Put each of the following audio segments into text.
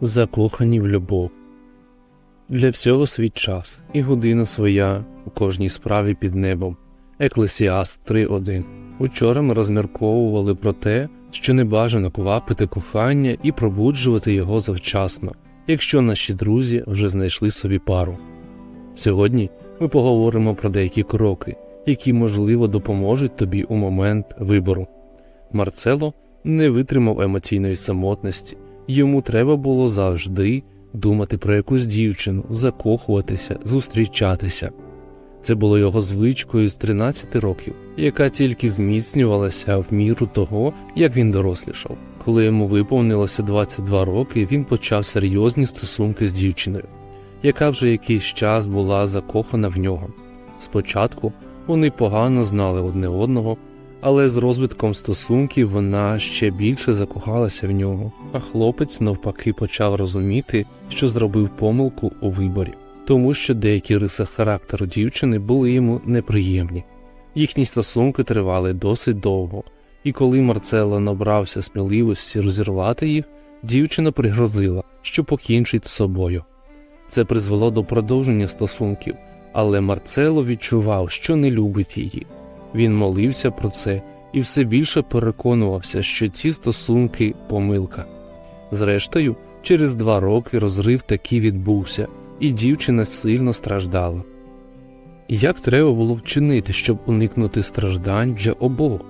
закохані в любов. Для всього свій час і година своя у кожній справі під небом. Еклесіаст 3.1. Учора ми розмірковували про те, що не бажано квапити кохання і пробуджувати його завчасно, якщо наші друзі вже знайшли собі пару. Сьогодні ми поговоримо про деякі кроки, які можливо допоможуть тобі у момент вибору. Марцело не витримав емоційної самотності, йому треба було завжди думати про якусь дівчину, закохуватися, зустрічатися. Це було його звичкою з 13 років, яка тільки зміцнювалася в міру того, як він дорослішав. Коли йому виповнилося 22 роки, він почав серйозні стосунки з дівчиною, яка вже якийсь час була закохана в нього. Спочатку вони погано знали одне одного, але з розвитком стосунків вона ще більше закохалася в нього, а хлопець навпаки почав розуміти, що зробив помилку у виборі, тому що деякі риси характеру дівчини були йому неприємні. Їхні стосунки тривали досить довго, і коли Марцело набрався сміливості розірвати їх, дівчина пригрозила, що покінчить з собою. Це призвело до продовження стосунків, але Марцело відчував, що не любить її. Він молився про це і все більше переконувався, що ці стосунки помилка. Зрештою, через два роки розрив таки відбувся, і дівчина сильно страждала. Як треба було вчинити, щоб уникнути страждань для обох?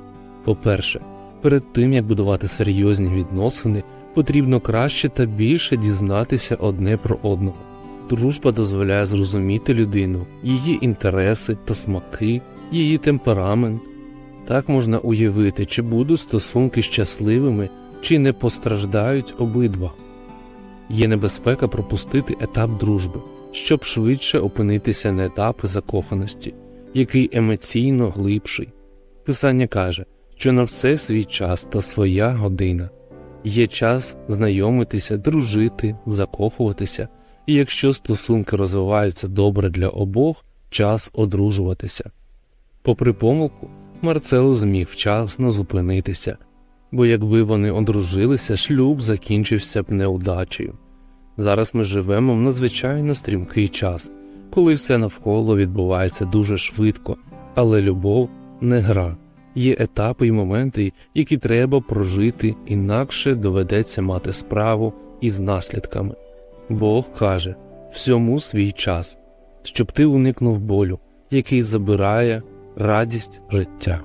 По-перше, перед тим як будувати серйозні відносини, потрібно краще та більше дізнатися одне про одного. Дружба дозволяє зрозуміти людину, її інтереси та смаки, її темперамент. Так можна уявити, чи будуть стосунки щасливими, чи не постраждають обидва. Є небезпека пропустити етап дружби, щоб швидше опинитися на етапі закоханості, який емоційно глибший. Писання каже, що на все свій час та своя година. Є час знайомитися, дружити, закохуватися, і якщо стосунки розвиваються добре для обох, час одружуватися. Попри помилку, Марцело зміг вчасно зупинитися, бо якби вони одружилися, шлюб закінчився б неудачею. Зараз ми живемо в надзвичайно стрімкий час, коли все навколо відбувається дуже швидко, але любов не гра. Є етапи і моменти, які треба прожити, інакше доведеться мати справу із наслідками. Бог каже всьому свій час, щоб ти уникнув болю, який забирає радість життя.